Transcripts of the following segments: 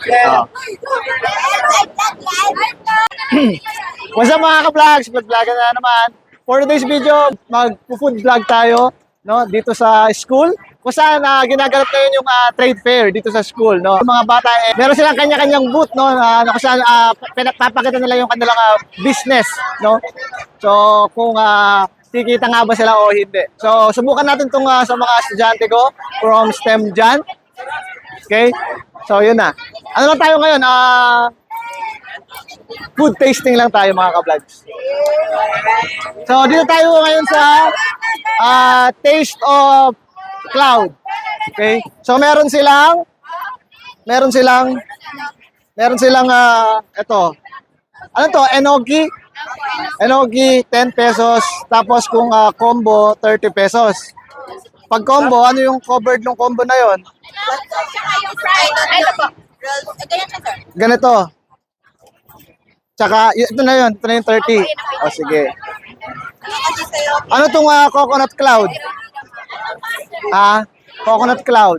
Oh. What's up mga ka-vlogs? Vlog-vlog na naman. For today's video, mag-food vlog tayo no dito sa school kung saan uh, ginaganap ngayon yung ah, trade fair dito sa school no mga bata eh, meron silang kanya-kanyang booth no na, na kung saan uh, pinapakita nila yung kanilang ah, business no so kung ah, kikita nga ba sila o hindi so subukan natin tong ah, sa mga estudyante ko from STEM Jan okay so yun na ano lang tayo ngayon ah food tasting lang tayo mga ka-vlogs. So dito tayo ngayon sa ah, Taste of Cloud. Okay? So meron silang meron silang meron silang ah, ito. Ano to? Enoki. Enoki 10 pesos tapos kung ah, combo 30 pesos. Pag combo, ano yung covered ng combo na yon? Ito po. Ganyan siya, sir. Ganito. Tsaka, y- ito na yun. Ito na yung 30. O, sige. Ano tong ah, coconut cloud? Ah, coconut cloud.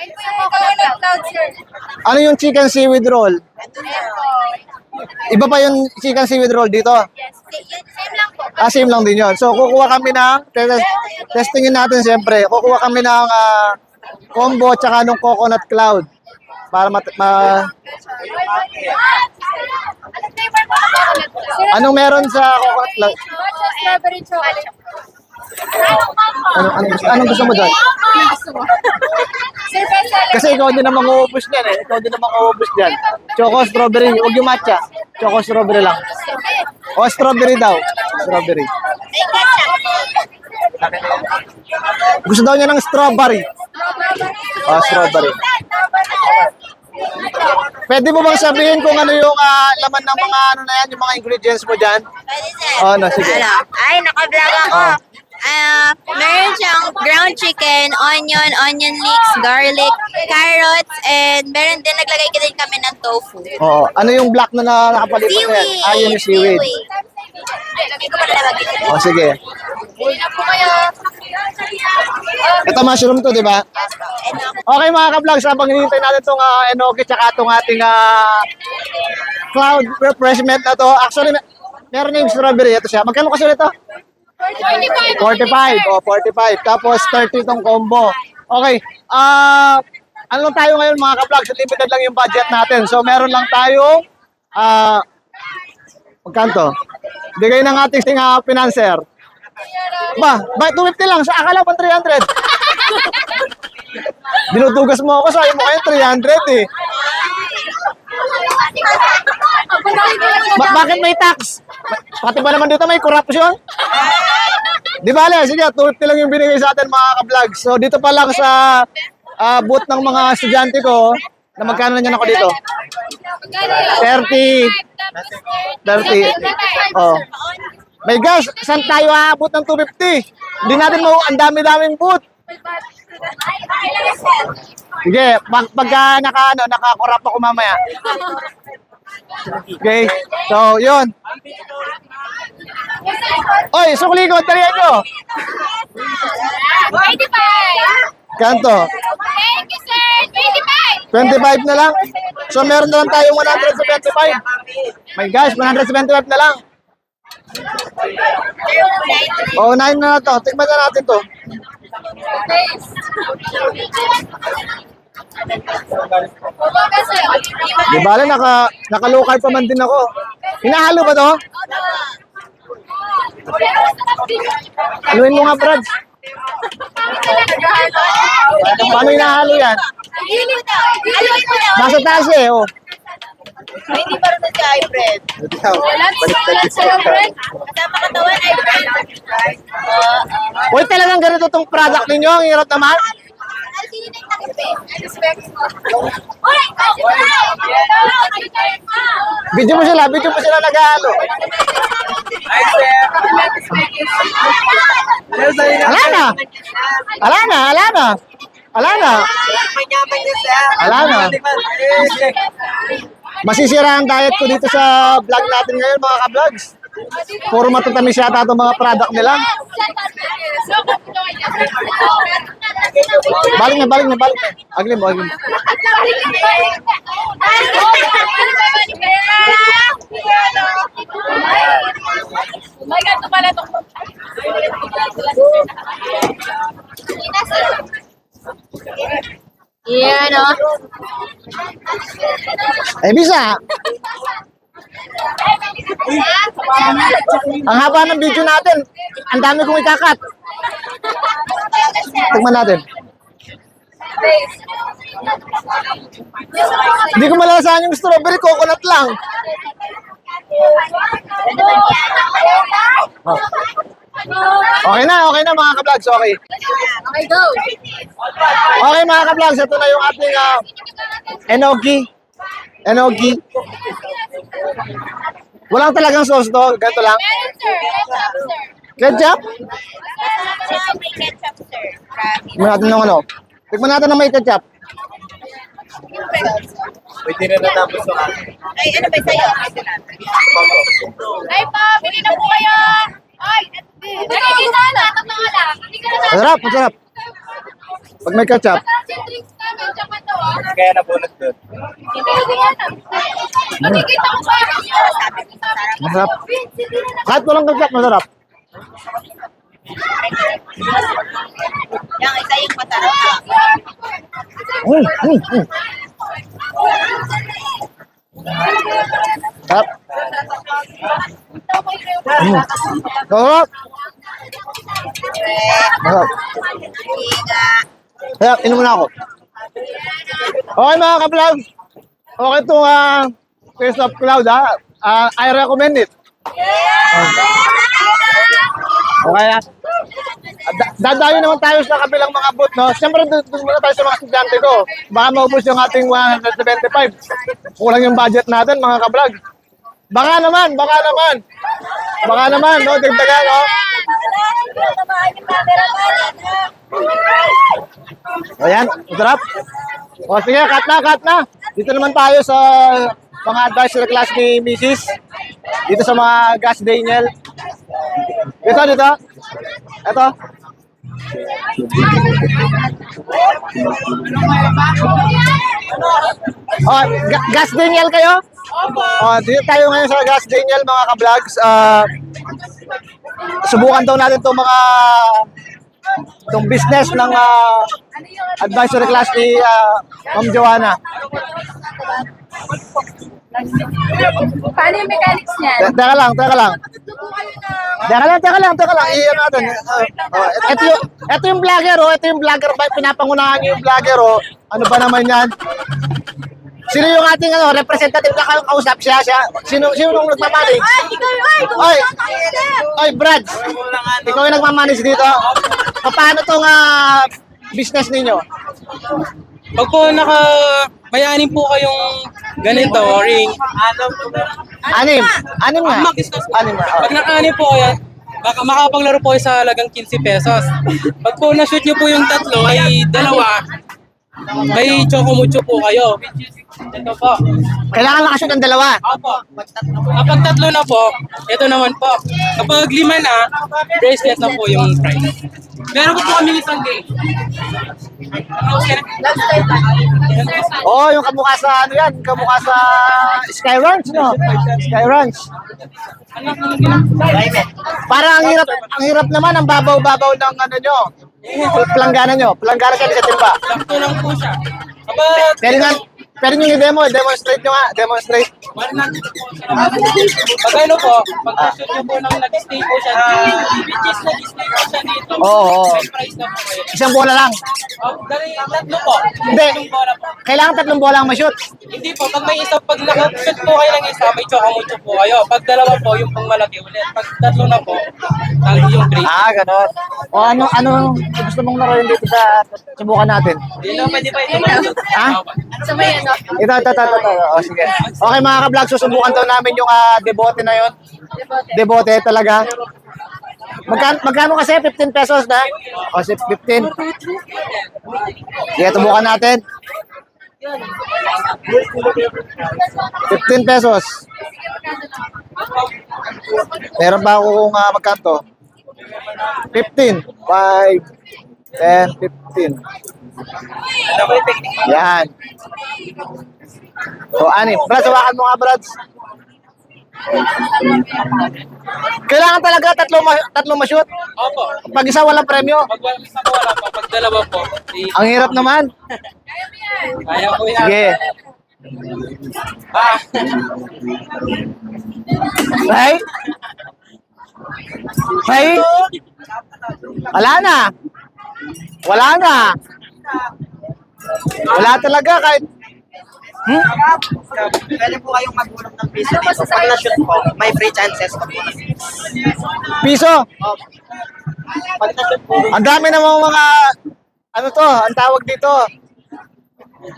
Ayun po yung coconut cloud, sir. Ano yung chicken seaweed roll? Po. Iba pa yung chicken seaweed roll dito. Yes. Same same lang po. Ah, same lang din yun. So, kukuha kami ng, te- testingin natin siyempre, kukuha kami ng ah, combo tsaka nung coconut cloud. Para mat- ma- Ano flavor po ng coconut cloud? Sir, anong meron sa coconut cloud? matcha strawberry chocolate. Anong, anong, gusto, anong gusto mo doon? Ano gusto mo? Sir, best seller. Kasi ikaw din naman uubos niyan eh. Ikaw din naman uubos diyan. Choco strawberry, huwag yung matcha. Choco strawberry lang. O strawberry daw. Strawberry. Gusto daw niya ng strawberry. O strawberry. Pwede mo bang sabihin kung ano yung ah, laman ng mga ano na yan, yung mga ingredients mo diyan? Pwede, sir. Oh, no, sige. Ano? Ay, naka-vlog ako. Oh. Ah, meron siyang ground chicken, onion, onion leeks, garlic, carrots, and meron din naglagay ka din kami ng tofu. Oo. Ano yung black na, na yan? Seaweed! Ah, yun yung seaweed. Ay, lagay ko pala lagay ko. O sige. Hindi na po kayo. Ito mushroom to, di ba? Okay mga ka-vlogs, habang hinihintay natin itong uh, enoki tsaka itong ating ah, cloud refreshment na to. Actually, mer- meron na yung strawberry. Ito siya. Magkano kasi ito? 45. 45. O, 45. Tapos 30 itong combo. Okay. Ah, ano lang tayo ngayon mga ka-vlogs? Limited lang yung budget natin. So, meron lang tayo ah, magkano to? Bigay ng ating uh, financer. Ba, ba 250 lang. Sa akala ko 300. Dinutugas mo ako sa mo kayo 300 eh. Ba- bakit may tax? Pati ba naman dito may corruption? Di ba, Ale? Sige, 250 lang yung binigay sa atin mga ka-vlogs. So, dito pa lang sa ah, booth ng mga estudyante ko, na magkano na ako dito? 30. 30. Oh. May gas, saan tayo aabot ng 250? Hindi natin mau, ang dami-daming booth. Sige, pag, pagka naka, ano, nakakorap ako mamaya. Okay, so yun. Oy, sukli ko, talihan nyo. 25. Kanto, Thank you, sir. 25. 25 na lang. So meron na lang tayong 175. My gosh, 175 na lang. Oh, 9 na to. Tingnan na natin to. Di bale, naka, naka-local pa man din ako. Hinahalo ba to? Haluin mo nga, Brad. Paano hinahalo yan? Nasa taas eh, oh. Ay, hindi marunong si Ibred. Walang walang sa'yo, Ibred. Kasama katawan, Ibred. Uy, talagang ganito tong product ninyo. Ang hirap naman. Video mo sila, video mo sila nag-halo. Ala na. Ala na, ala na. Ala na. Ala na. Masisira ang diet ko dito sa vlog natin ngayon mga ka-vlogs. Puro matatamis yata itong mga product nila. Balik na, balik na, balik na. Agli mo, agli mo. May pala ito. Ay, ano? Ay, bisa. Ang haba ng video natin. Ang dami kong ikakat. Tignan natin. Hindi ko malasahan yung strawberry, coconut lang. Oh. Okay na, okay na mga ka-vlogs, okay. Okay, go. Okay mga ka-vlogs, ito na yung ating uh, enoki. Enoki. Walang talagang sauce to, ganito lang. Ketchup, sir. Ketchup? Masarap may ketchup, sir. Tignan natin ng ano. Tignan natin ng may ketchup. Pwede na natapos sa akin. Ay, ano ba sa'yo? Ay pa, bili na po kayo! Ay, nakikita na, totoo lang. Hindi ka na Masarap, masarap. Pag may ketchup. Masarap yung drinks namin, tsaka to ah. Kaya nabunot doon. Hindi ko yan ah. Nakikita ko pa yung masarap. Kahit walang ketchup, masarap. Yung isa yung masarap. Mm, mm, mm. Mm. Sarap. Kaya, inom muna ako. Okay mga ka-vlog. Okay itong uh, Taste of Cloud ha. Ah, I recommend it. Okay ah. Da- Dadayo naman tayo sa kabilang mga booth, no? Siyempre, doon muna tayo sa mga estudyante ko. Baka maubos yung ating 175. Kulang yung budget natin, mga ka-vlog. Baka naman, baka naman. Baka naman, no? Dagdagan, no? Ayan, masarap. O sige, cut na, cut na. Dito naman tayo sa mga advisory class ni Mrs. Dito sa mga gas Daniel. Dito, dito. Ito. Oh, ga- gas Daniel kayo? Opo. Oh, dito tayo ngayon sa gas Daniel mga ka-vlogs. Ah, subukan daw natin itong mga itong business ng ah, advisory class ni ah, Ma'am Joanna. Paano yung mechanics niyan? Te- Teka lang, teka lang. Teka lang, teka lang, teka lang. Iyan natin. Uh, oh, ito, yung, ito yung vlogger, oh. Ito yung vlogger. ba- Pinapangunahan niyo yung vlogger, oh. Ano ba naman yan? Sino yung ating ano, representative na ka- kausap siya? siya? Sino, sino nung nagmamanage? Ay, ikaw yung ay! Oy, Brad! Ikaw yung nagmamanage dito. Paano tong ah, business ninyo? Pag po naka mayanin po kayong ganito, ring, Anim. Anim nga. Anim nga. oh. Pag naka-anim po kayo, baka makapaglaro po kayo sa halagang 15 pesos. Pag po na-shoot nyo po yung tatlo ay dalawa, may chocomucho po kayo. Which is, ito po. Kailangan nakashoot ng dalawa. Opo. Kapag tatlo na po, ito naman po. Kapag lima na, bracelet na po yung price. Meron po po kami isang game. Oh, yung kamukha sa ano yan, kamukha sa Sky Ranch, no? Sky Ranch. Parang ang hirap, ang hirap naman, ang babaw-babaw ng ano nyo. Planggana nyo. Planggana siya sa timba. Sakto lang po siya. Kapag Pwede nga, pwede nyo i-demo, demonstrate nyo nga, demonstrate. Pag ano po, pag na-shoot nyo po nang nag-stay po siya, which is nag-stay po siya dito, Oo, oo. may price na po kayo. Isang bola lang. Oh, dali, tatlo po. Hindi. Tatlong bola po. Kailangan tatlong bola ang ma-shoot. Hindi po, pag may isa, pag naka-shoot po kayo ng isa, may chokamucho po kayo. Pag dalawa po, yung pang malaki ulit. Pag tatlo na po, ang yung grade. Ah, ganon. O ano, ano gusto mong laruin dito sa subukan natin? Hindi na, pwede pa ito. Ha? Sa may ano? Ito, ito, ito, ito. ito. O, sige. Okay mga ka-vlog, susubukan daw namin yung ah, debote na yon. Debote talaga. Magkano, magkano kasi? 15 pesos na? O, si 15. Sige, tubukan natin. 15 pesos. Meron ba ako kung uh, magkanto? 15. 5, 10, 15. Yan. So, anim. Brad, hawakan mo nga, Brad. Kailangan talaga tatlo, ma- tatlo ma-shoot. Opo. Pag isa walang premyo. Pag wala isa po, wala po. Pag dalawa po, di, Ang hirap naman. kaya po yan. Sige. Ah, Hey? Hey? Wala na. Wala na. Wala talaga kahit Hmm? Pwede po kayong magulong ng piso dito. Pag na-shoot po, may free chances po. piso. Pag na-shoot po, Ang dami namang mga ano to, ang tawag dito.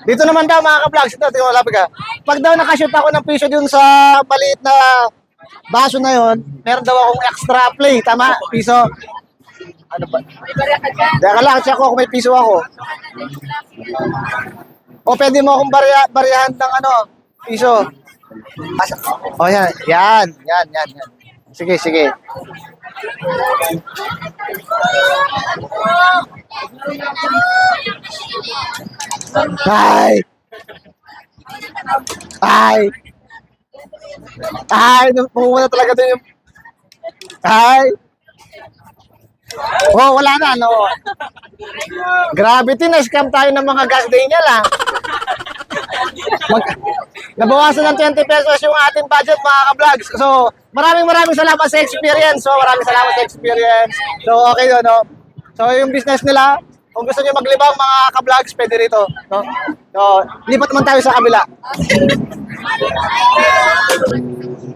Dito naman daw mga ka-vlogs, ito, tingnan mo, lapit ka. Pag daw nakashoot ako ng piso dun sa maliit na baso na yon, meron daw akong extra play, tama? Piso. Ano ba? Teka lang, check ko kung may piso ako. O pwede mo akong barya, baryahan ng ano, piso. O yan, yan, yan, yan, yan. Sige, sige. Ay! Ay! Ay! Pumunta talaga doon yung... Ay! Oh, wala na, no? Gravity, na-scam tayo ng mga gas day niya lang. Mag, nabawasan ng 20 pesos yung ating budget mga ka-vlogs. So, maraming maraming salamat sa experience. So, maraming salamat sa experience. So, okay yun, no? So, yung business nila, kung gusto nyo maglibang mga ka-vlogs, pwede rito. No? So, lipat naman tayo sa kabila.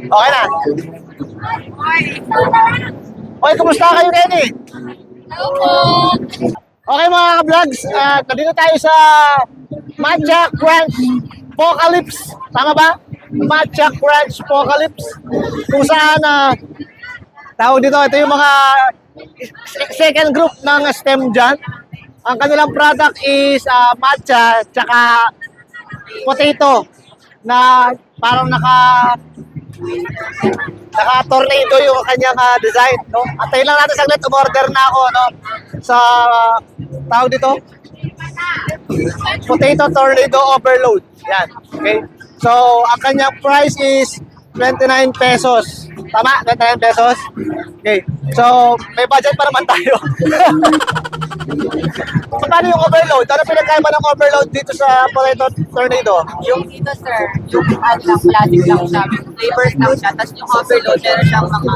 Okay na. Okay, kumusta kayo, Kenny? Okay mga ka-vlogs, uh, nandito tayo sa Matcha Crunch Apocalypse. Tama ba? Matcha Crunch Apocalypse. Kung saan, uh, tawag dito, ito yung mga se- second group ng STEM dyan. Ang kanilang product is uh, matcha tsaka potato na parang naka naka-tornado yung kanyang ah, design, no? Antayin lang natin saglit, umorder na ako, no? Sa, uh, tawag dito? Potato Tornado Overload. Yan, okay? So, ang kanyang price is 29 pesos. Tama? 29 pesos? Okay. So, may budget pa naman tayo. so, paano yung overload? Ano pinagkaiba ng overload dito sa Potato Tornado? yung dito sir, yung ano lang, plastic lang siya. Flavors lang siya. Tapos yung overload, meron siyang mga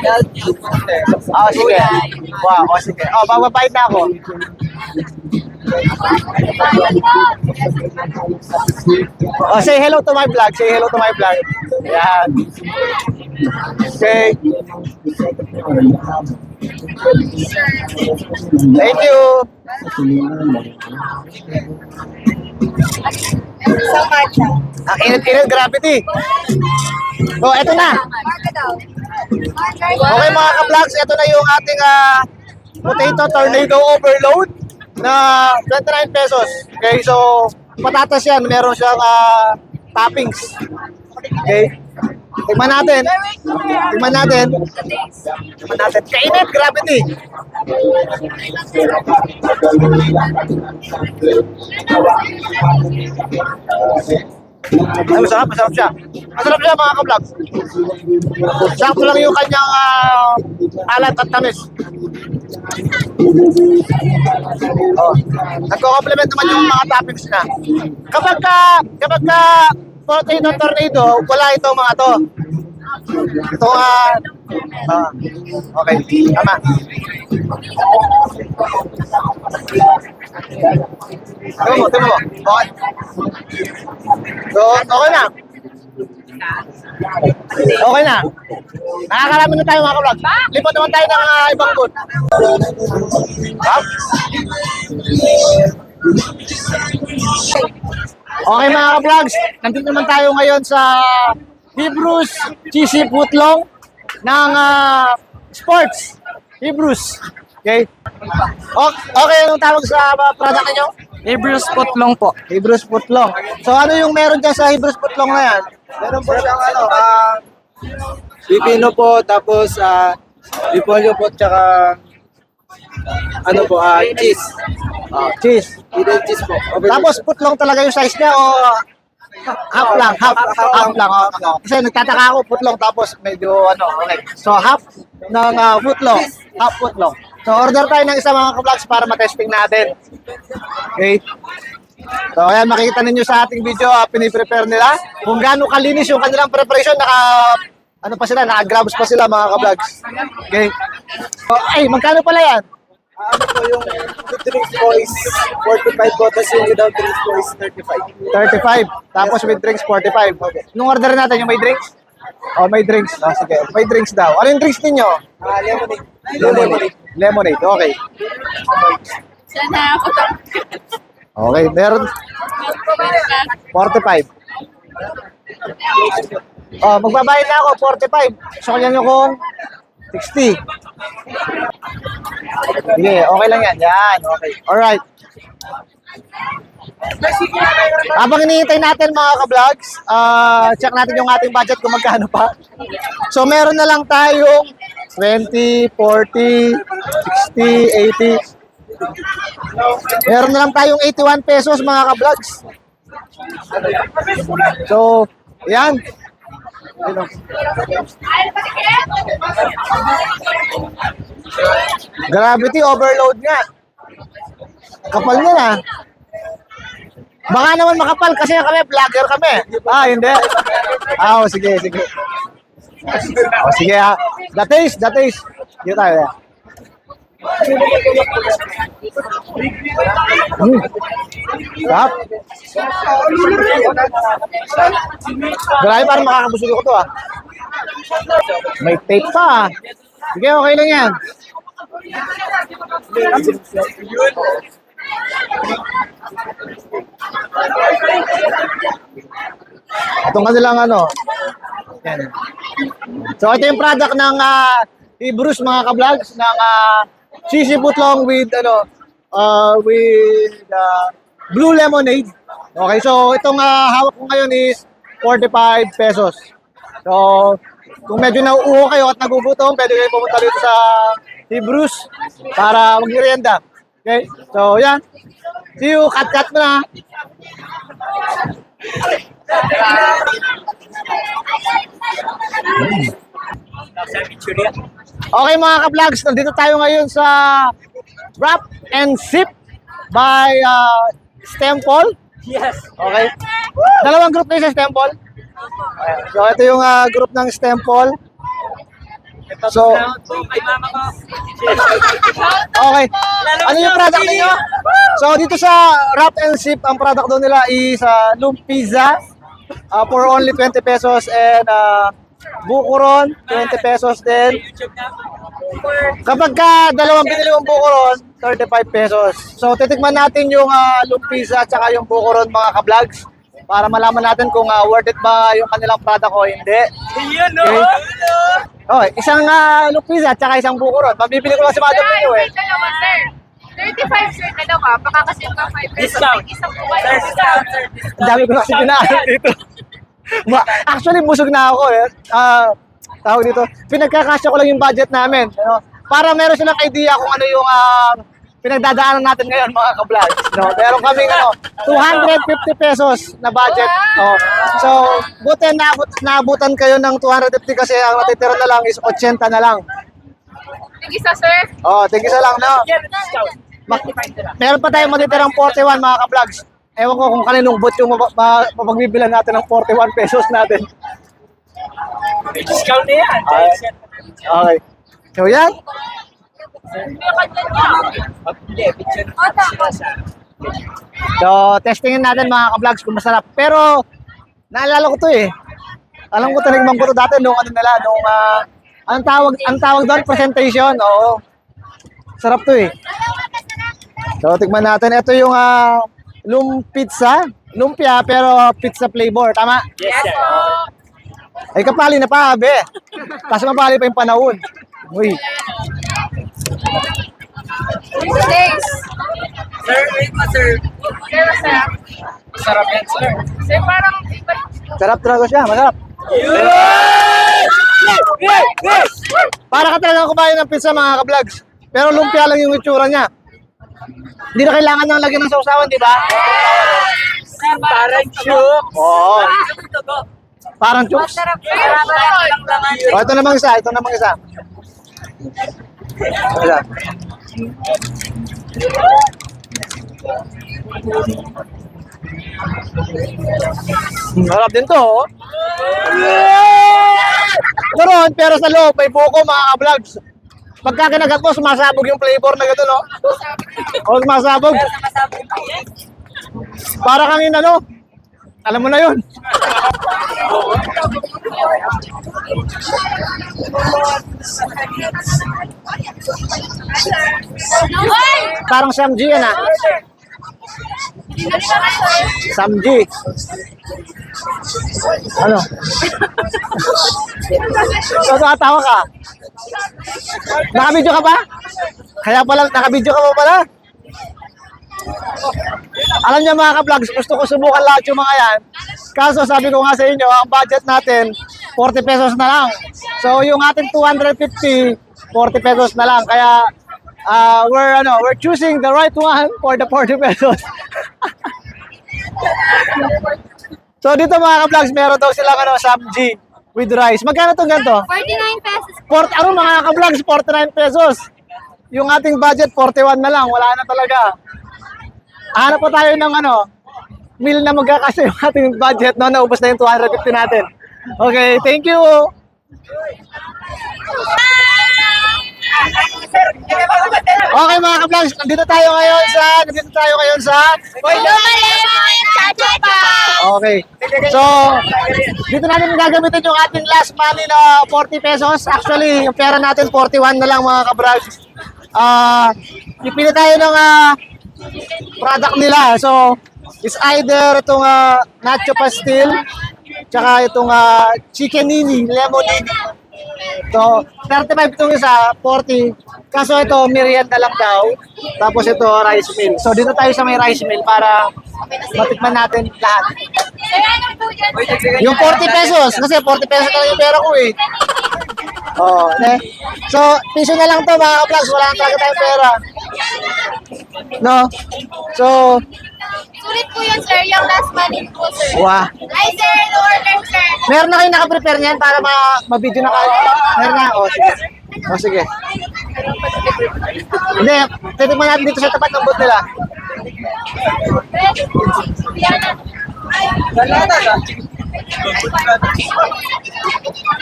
healthy food sir. Ah, sige. Wow, oh, sige. Oh, bababait na ako. Oh, say hello to my vlog. Say hello to my vlog. Yan. Okay. Thank you. Sa matcha. Ang init-init, gravity. Oh, eto na. Okay mga ka-vlogs, ito na yung ating ah, potato tornado overload na 29 pesos. Okay, so patatas yan, meron siyang ah, toppings. Okay? Tingnan natin. Tingnan natin. Tingnan natin. Kainit, gravity. Ay, masarap, masarap siya. Masarap siya mga ka-vlogs. Sakto lang yung kanyang ah, alat at tamis. Oh. Nagko-complement naman yung mga toppings na. Kapag ka, kapag ka potato tornado, wala itong mga to. Ito ah, ah, okay, tama. Tingnan mo, tingnan mo. So, okay na. Okay na. Nakakarami na tayo mga ka-vlog. Lipat naman tayo ng ah, ibang booth. Up. Okay mga ka-vlogs, nandito naman tayo ngayon sa Hebrews Cheesy Footlong ng ah, sports. Hebrews. Okay? O- okay, anong tawag sa ah, product niyo? Hebrews Putlong po. Hebrews Footlong. So ano yung meron dyan sa Hebrews Footlong na yan? Meron po siyang ano, ah, pipino po, tapos ah, repolyo po, tsaka ano po, ah, cheese. Ah, cheese. Hidden cheese po. Over Tapos putlong talaga yung size niya o half lang, half, half lang. Oh, oh. Kasi nagtataka ako, footlong tapos medyo ano, okay. So half ng uh, footlong, half footlong. So order tayo ng isa mga ka-vlogs para matesting natin. Okay. So ayan, makikita ninyo sa ating video, uh, piniprepare nila kung gaano kalinis yung kanilang preparation, naka ano pa sila, naka-grabs pa sila mga ka-vlogs. Okay. So, ay, magkano pala yan? Ano po yung drinks po is 45 po, tapos yung without drinks po is 35. 35. Tapos with drinks, 45. Okay. Nung order natin, yung may drinks? Oh, may drinks. Oh, sige. May drinks daw. Ano yung drinks ninyo? Ah, lemonade. Lemonade. Lemonade. Okay. Sana ako Okay. Meron 45. Oh, magbabayad na ako, 45. So, kanya nyo kung 60. Sige, okay lang yan. Yan, okay. Alright. Habang hinihintay natin mga ka-vlogs, ah, check natin yung ating budget kung magkano pa. So meron na lang tayong 20, 40, 60, 80. Meron na lang tayong 81 pesos mga ka-vlogs. So, yan. Gravity overload nga. Kapal niya na. Baka naman makapal kasi kami, vlogger kami. Ah, hindi. Ah, oh, sige, sige. Oh, sige ha. The taste, the taste. Dito tayo. Hmm. Sarap. Makakabusog ko to ah. May tape pa ah. Sige, okay lang yan. Itong kanilang ano. So ito yung product ng uh, Hebrews mga ka-vlogs ng uh, sisi putlong with ano uh, with uh, blue lemonade. Okay, so itong uh, hawak ko ngayon is 45 pesos. So kung medyo nauuho kayo at nagugutom, pwede kayo pumunta dito sa Hebrews para magmerienda. Okay? So yan. See you. Cut-cut na. Okay mga ka-vlogs, nandito tayo ngayon sa Wrap and Sip by uh, Stemple. Yes. Okay. Dalawang group kayo sa Stemple. So ito yung uh, group ng Stemple. So, okay. Ano yung product niyo? So dito sa Wrap and Sip, ang product doon nila is uh, Lumpizza uh, for only 20 pesos and uh, Bukuron, 20 pesos din. Kapag ka dalawang binili mong bukuron, 35 pesos. So, titikman natin yung uh, lumpisa at saka yung bukuron mga ka-vlogs para malaman natin kung uh, worth it ba yung kanilang product o hindi. Yun, no? Okay. Oh, isang uh, lumpisa at saka isang bukuron. Mabibili ko lang si Madam Leo eh. naman, sir. 35, sir, dalawa. Baka kasi yung 5 pesos. Discount. Isang po Sir, discount, sir. Ang dami ko kasi kinaan dito. Ma- Actually, busog na ako eh. Ah, tawag dito. Pinagkakasya ko lang yung budget namin. Ano? Para meron silang idea kung ano yung ah, pinagdadaanan natin ngayon mga ka-vlogs. No? Meron kami ano, 250 pesos na budget. No? So, buti naabot, naabutan kayo ng 250 kasi ang natitira na lang is 80 na lang. Tig-isa, sir. Oh, tig isa lang, no? Meron pa tayong matitirang 41 mga ka-vlogs. Ewan ko kung kaninong bot yung mapa- ma- mapagbibilan natin ng 41 pesos natin. May discount na yan. Okay. So yan. So, testingin natin mga ka-vlogs kung masarap. Pero, naalala ko to eh. Alam ko tinigman ko to dati nung ano nila, nung, ah, ang tawag, ang tawag doon, presentation. Oo. Sarap to eh. So, tikman natin. Ito yung ah, lumpizza. Lumpia, pero pizza flavor. Tama? Yes, sir. Ay, kapali na pa, be. Tapos mapali pa yung panahon. Uy. Thanks. Sir, wait pa, sir. Pero, sir, Sarap yan, sir. sir, parang iba. Sarap talaga siya, masarap. Para ka talaga kumain ng pizza mga ka-vlogs. Pero lumpia lang yung itsura niya. Hindi na kailangan ng lagyan ng sausawan, di ba? Parang joke. Oo. Parang chooks. Oh, ito namang isa, ito namang isa. Isa. Harap din to, oh. Meron, pero sa loob, may buko mga ka-vlogs. Pagka kinagat mo, sumasabog yung flavor na gano'n, no? O, sumasabog. Para kang yun, ano? Alam mo na yun. Parang Samji yan, ah. Samji. Ano? So, nakatawa ka? Nakabidyo ka ba? Kaya pala, nakabidyo ka pa pala? Alam niyo mga ka-vlogs, gusto ko subukan lahat yung mga yan. Kaso sabi ko nga sa inyo, ang budget natin, 40 pesos na lang. So yung ating 250, 40 pesos na lang. Kaya uh, we're, ano, we're choosing the right one for the 40 pesos. so dito mga ka-vlogs, meron daw silang ano, samji with rice. Magkano itong ganito? 49 pesos. Port, ano mga ka-vlogs, 49 pesos. Yung ating budget, 41 na lang. Wala na talaga. Hanap pa tayo ng ano, meal na magkakasya yung ating budget. No, naubos na yung 250 natin. Okay, thank you. Okay mga ka-vlogs, nandito tayo ngayon sa, nandito tayo ngayon sa, okay. So, dito natin gagamitin yung ating last money na 40 pesos. Actually, yung pera natin 41 na lang mga ka-vlogs. Ah, pipili tayo ng ah, product nila. So, is either itong ah, nacho pastil, tsaka itong ah, chickenini, lemonini. So, 35 itong isa, 40. Kaso ito, merienda lang daw. Tapos ito, rice mill. So, dito tayo sa may rice mill para matikman natin lahat. Yung 40 pesos, kasi 40 pesos na lang yung pera ko eh. Oo, ne? So, piso na lang to mga ka-vlogs, wala na talaga tayong pera. No? So, Sulit po yun, sir. Yung last money po, sir. wah. Ay, sir. No order, sir. Meron na kayo nakaprepare niyan para ma- ma-video na kayo? Meron na? O, sige. O, sige. Hindi, titigman natin dito sa tapat ng booth nila.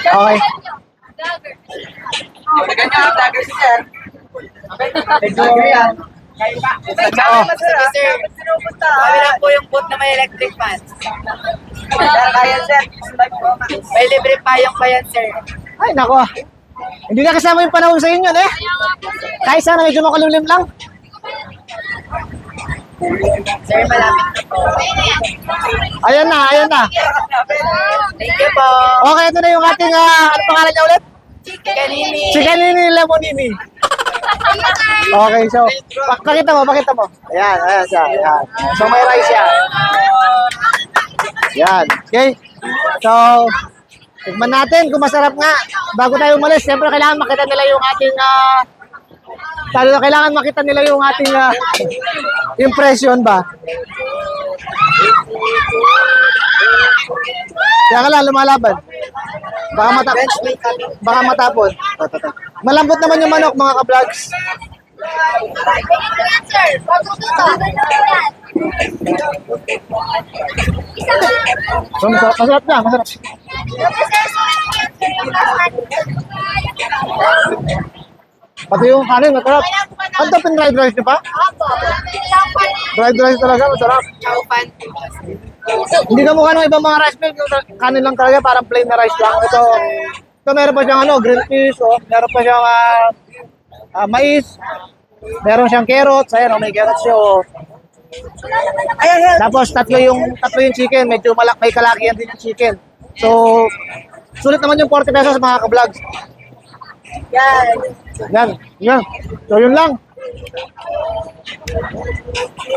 Okay. Ganyan, vlogger si sir. Vlogger yan. Oh. Sir, kami lang po yung boot na may electric fan. Sir, kaya sir. May libre payong pa yan, sir. Ay, nako. Hindi na kasama yung panahon sa inyo, eh. Kahit sana medyo makulimlim lang. Sir, malapit na po. Ayan na, ayan na. Thank you po. Okay, ito na yung ating, ah, ano pangalan niya ulit? Kanini. Chicanini Lemonini. Okay, so, pak pakita mo, pakita mo. Ayan, ayan siya. Ayan. So, may rice yan. Yan. Okay? So, tignan natin kung masarap nga. Bago tayo umalis, siyempre kailangan makita nila yung ating, ah, talo na kailangan makita nila yung ating ah, impression ba? Kaya ka lang, lumalaban. Baka mata baka matapon. Malambot naman yung manok, mga ka-vlogs. So, masarap, masarap na, masarap. Pati yung kanin, masarap. Ano to, pin-dried rice niyo pa? Dried rice talaga, masarap. Hindi ka mukha ng ibang mga rice milk, kanin lang talaga, parang plain na rice lang. Ito, ito meron pa siyang ano, grilled fish, oh. meron pa siyang ah, ah, mais, meron siyang carrots, ayan, oh, may carrots siya, oh. Ayan, ayan. Tapos tatlo yung tatlo yung chicken, medyo malak may kalakihan din yung chicken. So, sulit naman yung 40 pesos mga ka-vlogs. Yan. Yan, yan. So, yun lang.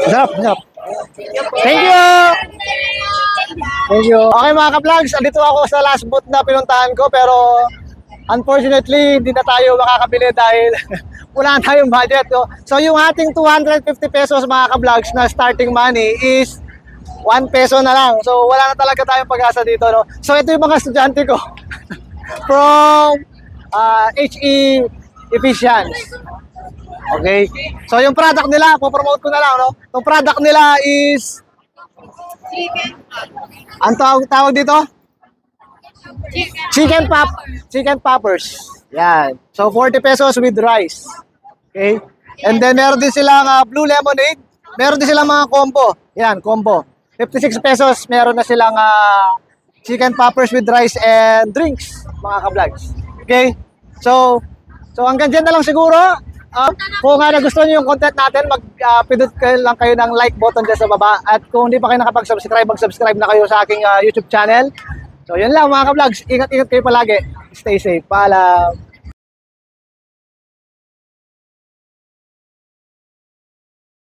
Masarap, masarap. Thank you! Thank you. Okay mga ka-vlogs, andito ako sa last booth na pinuntahan ko pero unfortunately hindi na tayo makakabili dahil wala tayong budget. No? So yung ating 250 pesos mga ka-vlogs na starting money is 1 peso na lang. So, wala na talaga tayong pag-asa dito, no? So, ito yung mga estudyante ko. From uh, HE Efficients. Okay? So, yung product nila, popromote ko na lang, no? Yung product nila is... Ang tawag, tawag dito? Chicken pop, chicken poppers. Yan. So 40 pesos with rice. Okay? And then meron din silang ah, blue lemonade. Meron din silang mga combo. Yan, combo. 56 pesos, meron na silang ah, chicken poppers with rice and drinks, mga ka-vlogs. Okay? So, so hanggang dyan na lang siguro. Ah, kung nga nagustuhan nyo yung content natin, mag-pindot kayo lang kayo ng like button dyan sa baba. At kung hindi pa kayo nakapag-subscribe, mag-subscribe na kayo sa aking ah, YouTube channel. So, yun lang mga ka-vlogs. Ingat-ingat kayo palagi. Stay safe. Paalam.